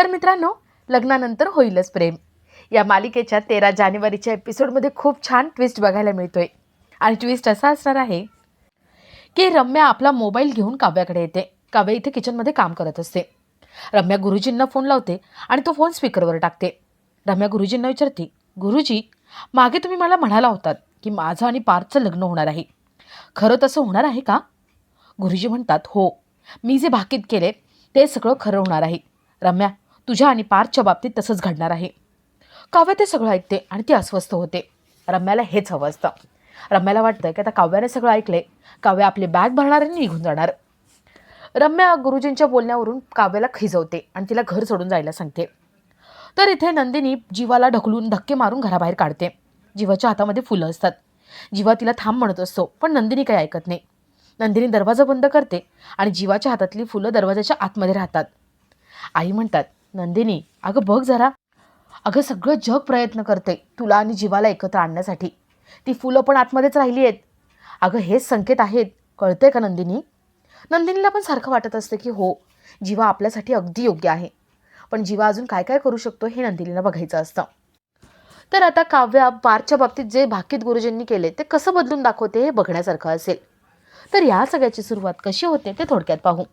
तर मित्रांनो लग्नानंतर होईलच प्रेम. या मालिकेच्या तेरा जानेवारीच्या एपिसोडमध्ये खूप छान ट्विस्ट बघायला मिळतोय. आणि ट्विस्ट असा असणार आहे की रम्या आपला मोबाईल घेऊन काव्याकडे येते. काव्या इथे किचनमध्ये काम करत असते. रम्या गुरुजींना फोन लावते आणि तो फोन स्पीकरवर टाकते. रम्या गुरुजींना विचारते गुरुजी मागे तुम्ही मला म्हणाला होतात की माझं आणि पार्थचं लग्न होणार आहे. खरं तसं होणार आहे का? गुरुजी म्हणतात हो. मी जे भाकीत केले ते सगळं खरं होणार आहे. रम्या तुझ्या आणि पार्थच्या बाबतीत तसंच घडणार आहे. काव्य ते सगळं ऐकते आणि ती अस्वस्थ होते. रम्याला हेच हवं असतं. रम्याला वाटतं की आता काव्याने सगळं ऐकले काव्य आपली बॅग भरणार आणि निघून जाणार. रम्या गुरुजींच्या बोलण्यावरून काव्याला खिजवते आणि तिला घर सोडून जायला सांगते. तर इथे नंदिनी जीवाला ढकलून धक्के मारून घराबाहेर काढते. जीवाच्या हातामध्ये फुलं असतात. जीवा तिला थांब म्हणत असतो पण नंदिनी काही ऐकत नाही. नंदिनी दरवाजा बंद करते आणि जीवाच्या हातातली फुलं दरवाजाच्या आतमध्ये राहतात. आई म्हणतात नंदिनी अगं बघ जरा. अगं सगळं जग प्रयत्न करते तुला आणि जीवाला एकत्र आणण्यासाठी. ती फुलं पण आतमध्येच राहिली आहेत. अगं हेच संकेत आहेत. कळते का नंदिनी? नंदिनीला पण सारखं वाटत असतं की हो जीवा आपल्यासाठी अगदी योग्य आहे. पण जीवा अजून काय काय करू शकतो हे नंदिनीला बघायचं असतं. तर आता काव्या पारच्या बाबतीत जे भाकीत गुरुजींनी केले ते कसं बदलून दाखवते हे बघण्यासारखं असेल. तर या सगळ्याची सुरुवात कशी होते ते थोडक्यात पाहू.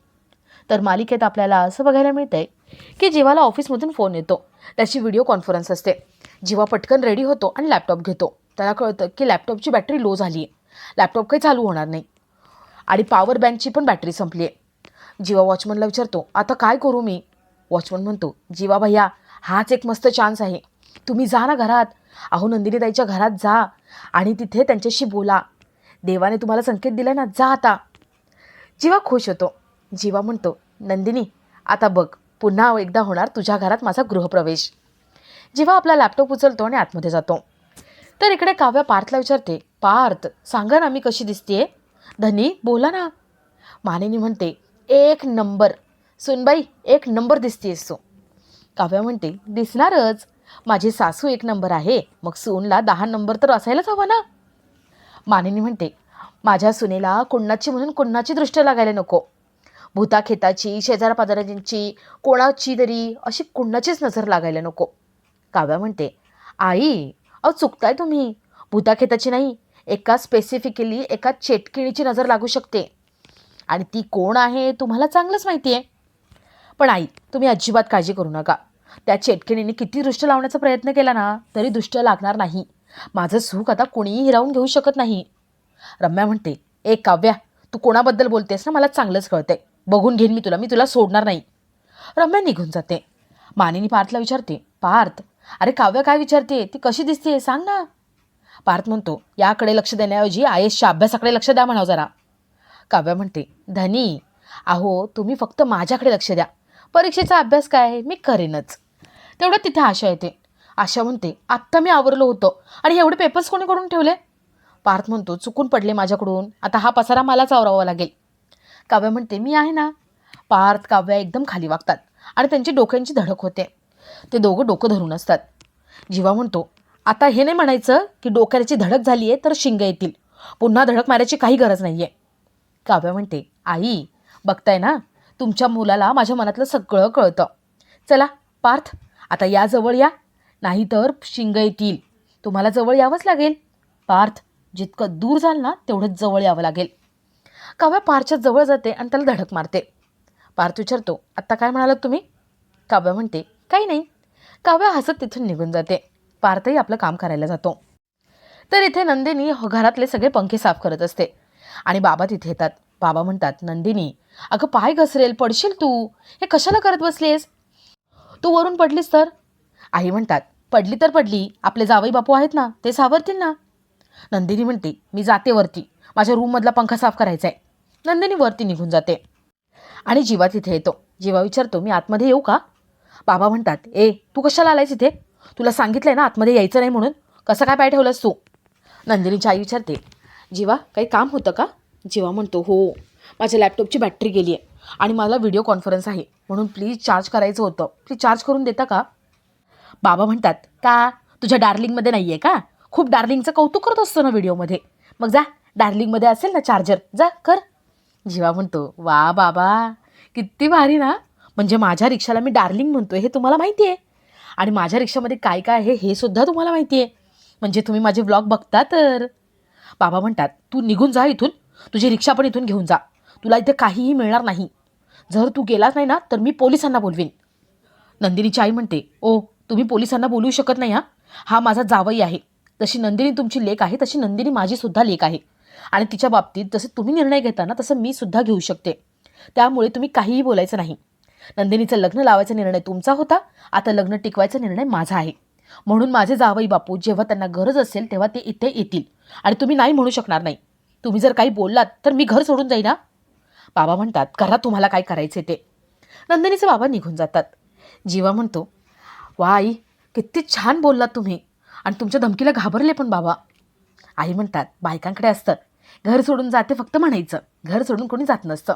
तर मालिकेत आपल्याला असं बघायला मिळतंय की जीवाला ऑफिसमधून फोन येतो. त्याची व्हिडिओ कॉन्फरन्स असते. जीवा पटकन रेडी होतो आणि लॅपटॉप घेतो. त्याला कळतं की लॅपटॉपची बॅटरी लो झाली आहे लॅपटॉप काही चालू होणार नाही. आणि पॉवर बँकची पण बॅटरी संपली आहे जीवा वॉचमनला विचारतो आता काय करू मी? वॉचमन म्हणतो जीवा भैया हाच एक मस्त चान्स आहे. तुम्ही जा ना घरात. अहो नंदिनीताईच्या घरात जा आणि तिथे त्यांच्याशी बोला. देवाने तुम्हाला संकेत दिला ना जा आता. जीवा खुश होतो. जीवा म्हणतो नंदिनी आता बघ पुन्हा एकदा होणार तुझ्या घरात माझा गृहप्रवेश. जेव्हा आपला लॅपटॉप उचलतो आणि आतमध्ये जातो. तर इकडे काव्या पार्थला विचारते पार्थ सांगा ना मी कशी दिसतेय? धनी बोला ना. मानिनी म्हणते एक नंबर सुनबाई एक नंबर दिसतेस तू. काव्या म्हणते दिसणारच माझी सासू एक नंबर आहे मग सूनला दहा नंबर तर असायलाच हवा ना. मानिनी म्हणते माझ्या सुनेला कुणाची म्हणून कुणाची दृष्ट लागायला नको भूताखेताची शेजारपाजारांची कोणाची तरी अशी कुणाचीच नजर लागायला नको. काव्या म्हणते आई अहो चुकताय तुम्ही. भूताखेताची नाही एका स्पेसिफिकली एका चेटकिणीची नजर लागू शकते. आणि ती कोण आहे तुम्हाला चांगलंच माहिती आहे पण आई तुम्ही अजिबात काळजी करू नका. त्या चेटकिणीने किती दृष्ट लावण्याचा प्रयत्न केला ना तरी दृष्ट लागणार नाही. माझं सुख आता कोणीही हिरावून घेऊ शकत नाही. रम्या म्हणते ए काव्या तू कोणाबद्दल बोलतेस ना मला चांगलंच कळतंय. बघून घेईन मी तुला मी तुला सोडणार नाही. रम्या निघून जाते. मानिनी पार्थला विचारते पार्थ अरे काव्य काय विचारते? ती कशी दिसते? सांग ना. पार्थ म्हणतो याकडे लक्ष देण्याऐवजी आयेसच्या अभ्यासाकडे लक्ष द्या म्हणावं जरा. काव्य म्हणते धनी अहो तुम्ही फक्त माझ्याकडे लक्ष द्या. परीक्षेचा अभ्यास काय? मी करेनच. तेवढं तिथे आशा येते. आशा म्हणते आत्ता मी आवरलो होतो. आणि एवढे पेपर्स कोणी करून ठेवले? पार्थ म्हणतो चुकून पडले माझ्याकडून. आता हा पसारा मलाच आवरावा लागेल. काव्या म्हणते मी आहे ना. पार्थ काव्या एकदम खाली वागतात आणि त्यांची डोक्यांची धडक होते. ते दोघं डोकं धरून असतात. जीवा म्हणतो आता हे नाही म्हणायचं की डोक्याची धडक झाली आहे तर शिंग येतील. पुन्हा धडक मारायची काही गरज नाही आहे काव्या म्हणते आई बघताय ना तुमच्या मुलाला माझ्या मनातलं सगळं कळतं. चला पार्थ आता या जवळ या. नाहीतर शिंग येतील. तुम्हाला जवळ यावंच लागेल. पार्थ जितकं दूर जाल ना तेवढंच जवळ यावं लागेल. काव्या पारच्या जवळ जाते आणि त्याला धडक मारते. पार्थ विचारतो आत्ता काय म्हणालात तुम्ही? काव्या म्हणते काही नाही. काव्या हसत तिथून निघून जाते. पार्थही आपलं काम करायला जातो. तर इथे नंदिनी घरातले सगळे पंखे साफ करत असते. आणि बाबा तिथे येतात. बाबा म्हणतात नंदिनी अगं पाय घसरेल पडशील तू? हे कशाला करत बसलीस? तू वरून पडलीस तर? आई म्हणतात पडली तर पडली. आपले जावई बापू आहेत ना ते सावरतील ना. नंदिनी म्हणते मी जाते वरती. माझ्या रूममधला पंखा साफ करायचा आहे नंदिनी वरती निघून जाते. आणि जीवा तिथे येतो. जीवा विचारतो मी आतमध्ये येऊ का? बाबा म्हणतात ए तू कशाला आलायस इथे? तुला सांगितलंय ना आतमध्ये यायचं नाही म्हणून. कसं काय पाय ठेवलंस तू? नंदिनीची आई विचारते जीवा काही काम होतं का? जीवा म्हणतो हो माझ्या लॅपटॉपची बॅटरी गेली आहे आणि मला व्हिडिओ कॉन्फरन्स आहे. म्हणून प्लीज चार्ज करायचं होतं. प्लीज चार्ज करून देता का? बाबा म्हणतात का? तुझ्या डार्लिंगमध्ये नाही आहे का? खूप डार्लिंगचं कौतुक करत असतो ना व्हिडिओमध्ये. मग जा डार्लिंगमध्ये असेल ना चार्जर. जा कर. जीवा म्हणतो वा बाबा किती भारी ना. म्हणजे माझ्या रिक्षाला मी डार्लिंग म्हणतो हे तुम्हाला माहिती आहे आणि माझ्या रिक्षामध्ये काय काय आहे हे सुद्धा तुम्हाला माहिती आहे म्हणजे तुम्ही माझे ब्लॉग बघता तर. बाबा म्हणतात तू निघून जा इथून तुझी रिक्षा पण इथून घेऊन जा. तुला इथे काहीही मिळणार नाही. जर तू गेलाच नाही ना तर मी पोलिसांना बोलवीन. नंदिनीची आई म्हणते ओ तुम्ही पोलिसांना बोलवू शकत नाही हा? हा माझा जावई आहे. जशी नंदिनी तुमची लेक आहे तशी नंदिनी माझीसुद्धा लेख लेक आहे. आणि तिच्या बाबतीत जसं तुम्ही निर्णय घेता ना तसं मी सुद्धा घेऊ शकते. त्यामुळे तुम्ही काहीही बोलायचं नाही. नंदिनीचं लग्न लावायचा निर्णय तुमचा होता आता लग्न टिकवायचा निर्णय माझा आहे. म्हणून माझे जावई बापू जेव्हा त्यांना गरज असेल तेव्हा ते इथे येतील. आणि तुम्ही नाही म्हणू शकणार नाही. तुम्ही जर काही बोललात तर मी घर सोडून जाईन. ना बाबा म्हणतात करा तुम्हाला काय करायचे ते. नंदिनीचे बाबा निघून जातात. जीवा म्हणतो वा आई किती छान बोललात तुम्ही. आणि तुमच्या धमकीला घाबरले पण बाबा. आई म्हणतात बायकांकडे असतं घर सोडून जाते फक्त म्हणायचं. घर सोडून कोणी जात नसतं.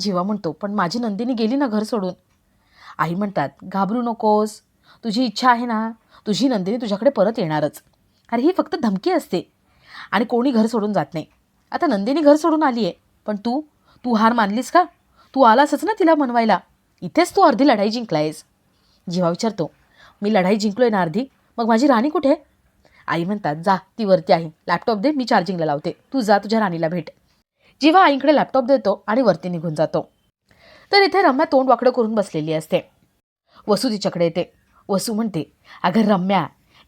जीवा म्हणतो पण माझी नंदिनी गेली ना घर सोडून. आई म्हणतात घाबरू नकोस. तुझी इच्छा आहे ना तुझी नंदिनी तुझ्याकडे परत येणारच. अरे ही फक्त धमकी असते. आणि कोणी घर सोडून जात नाही. आता नंदिनी घर सोडून आली आहे पण तू तू हार मानलीस का? तू आलासच ना तिला मनवायला. इथेच तू अर्धी लढाई जिंकलायस. जीवा विचारतो मी लढाई जिंकलोय ना अर्धी? मग माझी राणी कुठे? आई म्हणतात जा ती वरती आहे. लॅपटॉप दे मी चार्जिंगला लावते. तू जा तुझ्या राणीला भेट. जेव्हा आईकडे लॅपटॉप देतो आणि वरती निघून जातो. तर इथे रम्या तोंड वाकडं करून बसलेली असते. वसू तिच्याकडे येते. वसू म्हणते अगं रम्या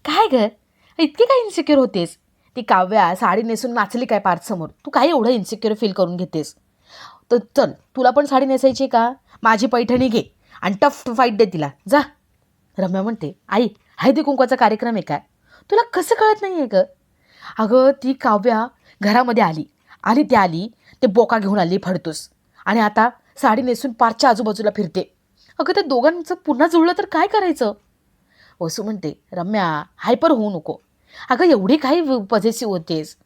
काय ग? इतकी काय इन्सिक्युअर होतेस? ती काव्या साडी नेसून नाचली काय पार्थसमोर तू काय एवढं इन्सिक्युअर फील करून घेतेस? तर चल तुला पण साडी नेसायची का? माझी पैठणी घे आणि टफ फाईट दे तिला. जा. रम्या म्हणते आई हळदी कुंकवाचा कार्यक्रम आहे काय तुला कसं कळत नाही आहे गं? अगं ती काव्या घरामध्ये आली. आली ती आली. ते बोका घेऊन आली फडतूस. आणि आता साडी नेसून पारच्या आजूबाजूला फिरते. अगं त्या दोघांचं पुन्हा जुळलं तर काय करायचं? वसू म्हणते रम्या हायपर होऊ नको. अगं एवढी काही पॉझिटिव्ह होतेस.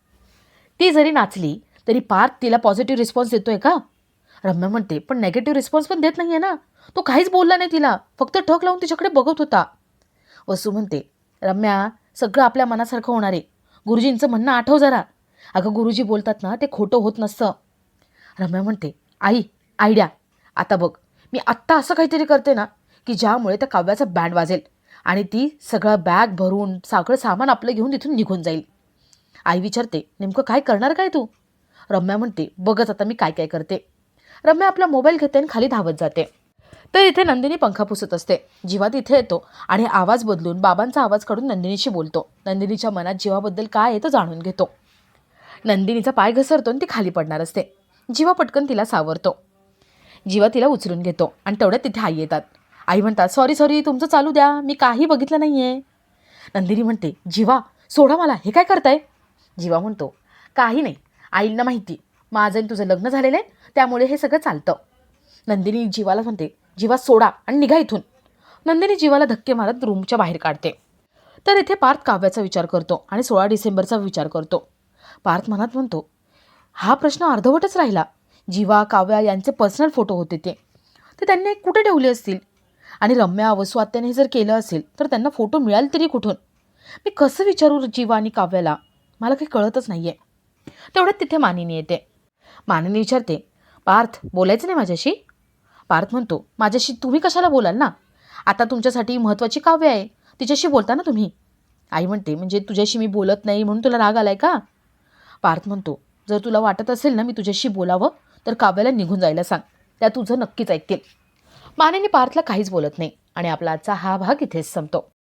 ती जरी नाचली तरी पार्थ तिला पॉझिटिव्ह रिस्पॉन्स देतोय का? रम्या म्हणते पण नेगेटिव्ह रिस्पॉन्स पण देत नाही आहे ना. तो काहीच बोलला नाही तिला. फक्त ठक लावून तिच्याकडे बघत होता. वसू म्हणते रम्या सगळं आपल्या मनासारखं होणार आहे. गुरुजींचं म्हणणं आठव जरा. अगं गुरुजी बोलतात ना ते खोटं होत नसतं. रम्या म्हणते आई आयडिया. आता बघ मी आत्ता असं काहीतरी करते ना की ज्यामुळे त्या काव्याचा बँड वाजेल आणि ती सगळं बॅग भरून सगळं सामान आपलं घेऊन तिथून निघून जाईल. आई विचारते नेमकं काय करणार काय तू? रम्या म्हणते बघच आता मी काय काय करते. रम्या आपला मोबाईल घेते आणि खाली धावत जाते. तर इथे नंदिनी पंखा पुसत असते. जीवा तिथे येतो आणि आवाज बदलून बाबांचा आवाज काढून नंदिनीशी बोलतो. नंदिनीच्या मनात जीवाबद्दल काय आहे तो जाणून घेतो. नंदिनीचा पाय घसरतो आणि ती खाली पडणार असते. जीवा पटकन तिला सावरतो. जीवा तिला उचलून घेतो आणि तेवढ्यात तिथे आई येतात. आई म्हणतात सॉरी सॉरी तुमचं चालू द्या. मी काही बघितलं नाही आहे नंदिनी म्हणते जीवा सोडा मला. हे काय करताय? जीवा म्हणतो काही नाही. आईंना माहिती. माझं आणि तुझं लग्न झालेलं आहे. त्यामुळे हे सगळं चालतं. नंदिनी जीवाला म्हणते जीवा सोडा आणि निघा इथून. नंदिनी जीवाला धक्के मारत रूमच्या बाहेर काढते. तर इथे पार्थ काव्याचा विचार करतो आणि सोळा डिसेंबरचा विचार करतो. पार्थ मनात म्हणतो हा प्रश्न अर्धवटच राहिला. जीवा काव्या यांचे पर्सनल फोटो होते ते. ते त्यांनी कुठे ठेवले असतील? आणि रम्या वसू आत्याने जर केलं असेल तर त्यांना फोटो मिळाल तरी कुठून? मी कसं विचारू जीवा आणि काव्याला? मला काही कळतच नाही आहे तेवढ्यात तिथे मानिनी येते. मानिनी विचारते पार्थ बोलायचं नाही माझ्याशी? पार्थ म्हणतो माझ्याशी तुम्ही कशाला बोलाल ना? आता तुमच्यासाठी महत्त्वाची काव्य आहे. तिच्याशी बोलता ना तुम्ही? आई म्हणते म्हणजे तुझ्याशी मी बोलत नाही म्हणून तुला राग आलाय का? पार्थ म्हणतो जर तुला वाटत असेल ना मी तुझ्याशी बोलावं तर काव्याला निघून जायला सांग. त्या तुझं नक्कीच ऐकतील. मानेने पार्थला काहीच बोलत नाही आणि आपला आजचा हा भाग इथेच संपतो.